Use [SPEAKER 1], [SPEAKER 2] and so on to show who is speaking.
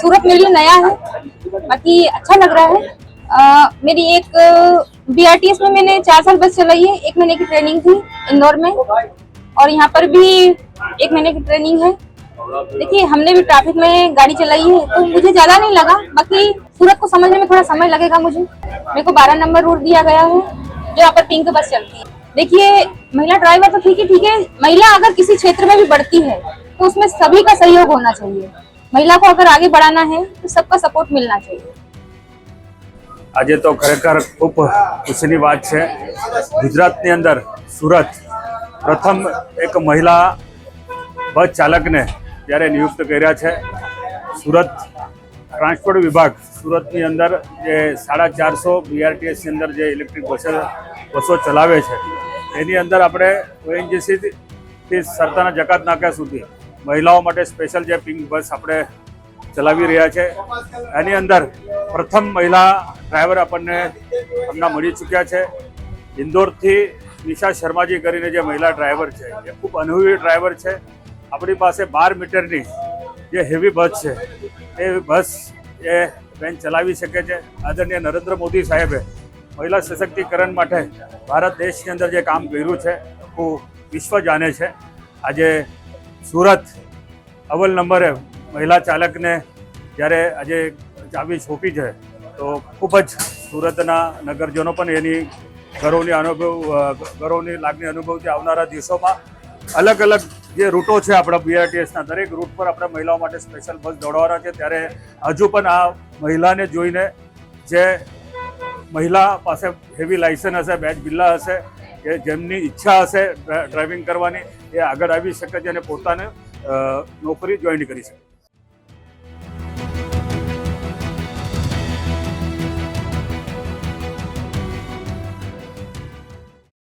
[SPEAKER 1] सूरत मेरे लिए नया है। बाकी अच्छा लग रहा है। अ, मेरी एक बीआरटीएस में मैंने चार साल बस चलाई है। एक महीने की ट्रेनिंग थी इंदौर में। और यहाँ पर भी एक महीने की ट्रेनिंग है। देखिए हमने भी ट्रैफ़िक में गाड़ी चलाई है तो मुझे ज़्यादा नहीं लगा। बाकी सूरत को समझने में थोड़ा समय लगेगा मुझे। मेरे को बारह नंबर रोड दिया गया है जो यहाँ पर पिंक बस चलती है। देखिए महिला ड्राइवर तो ठीक है ठीक है। महिला अगर किसी क्षेत्र में भी बढ़ती है तो उसमें सभी का सहयोग होना चाहिए। महिला को अगर आगे बढ़ाना है तो सबका सपोर्ट मिलना चाहिए
[SPEAKER 2] આજે તો ખરેખર ખૂબ ખુશીની વાત છે ગુજરાતની અંદર સુરત પ્રથમ એક મહિલા બસ ચાલકને જ્યારે નિયુક્ત કર્યા છે સુરત ટ્રાન્સપોર્ટ વિભાગ સુરતની અંદર જે સાડા ચારસો બીઆરટીએસની અંદર જે ઇલેક્ટ્રિક બસો બસો ચલાવે છે એની અંદર આપણે ઓએનજીસીથી સરતાના જકાત નાકા સુધી મહિલાઓ માટે સ્પેશિયલ જે પિંક બસ આપણે ચલાવી રહ્યા છે. એની અંદર પ્રથમ મહિલા ડ્રાઈવર આપણને હમણાં મળી ચૂક્યા છે. ઇન્દોરથી નિશા શર્માજી કરીને જે મહિલા ડ્રાઈવર છે, એ ખૂબ અનુભવી ડ્રાઈવર છે. આપણી પાસે બાર મીટરની જે હેવી બસ છે, એ બસ એ બેન ચલાવી શકે છે. આદરણીય નરેન્દ્ર મોદી સાહેબે મહિલા સશક્તિકરણ માટે ભારત દેશની અંદર જે કામ કર્યું છે, આખું વિશ્વ જાણે છે. આજે સુરત અવ્વલ નંબરે મહિલા ચાલકને જ્યારે આજે ચાવી સોંપી છે, તો ખૂબ જ સુરતના નગરજનો પણ એની ગૌરવની અનુભવ ગૌરવની લાગણી અનુભવથી આવનારા દિવસોમાં અલગ અલગ જે રૂટો છે આપણા બીઆરટીએસના દરેક રૂટ પર આપણે મહિલાઓ માટે સ્પેશિયલ બસ દોડાવવાના છે. ત્યારે હજુ પણ આ મહિલાને જોઈને જે મહિલા પાસે હેવી લાયસન્સ હશે બેચ બિલ્લા હશે કે જેમની ઈચ્છા હશે ડ્રાઇવિંગ કરવાની એ આગળ આવી શકે છે અને પોતાને નોકરી જોઈન કરી શકે.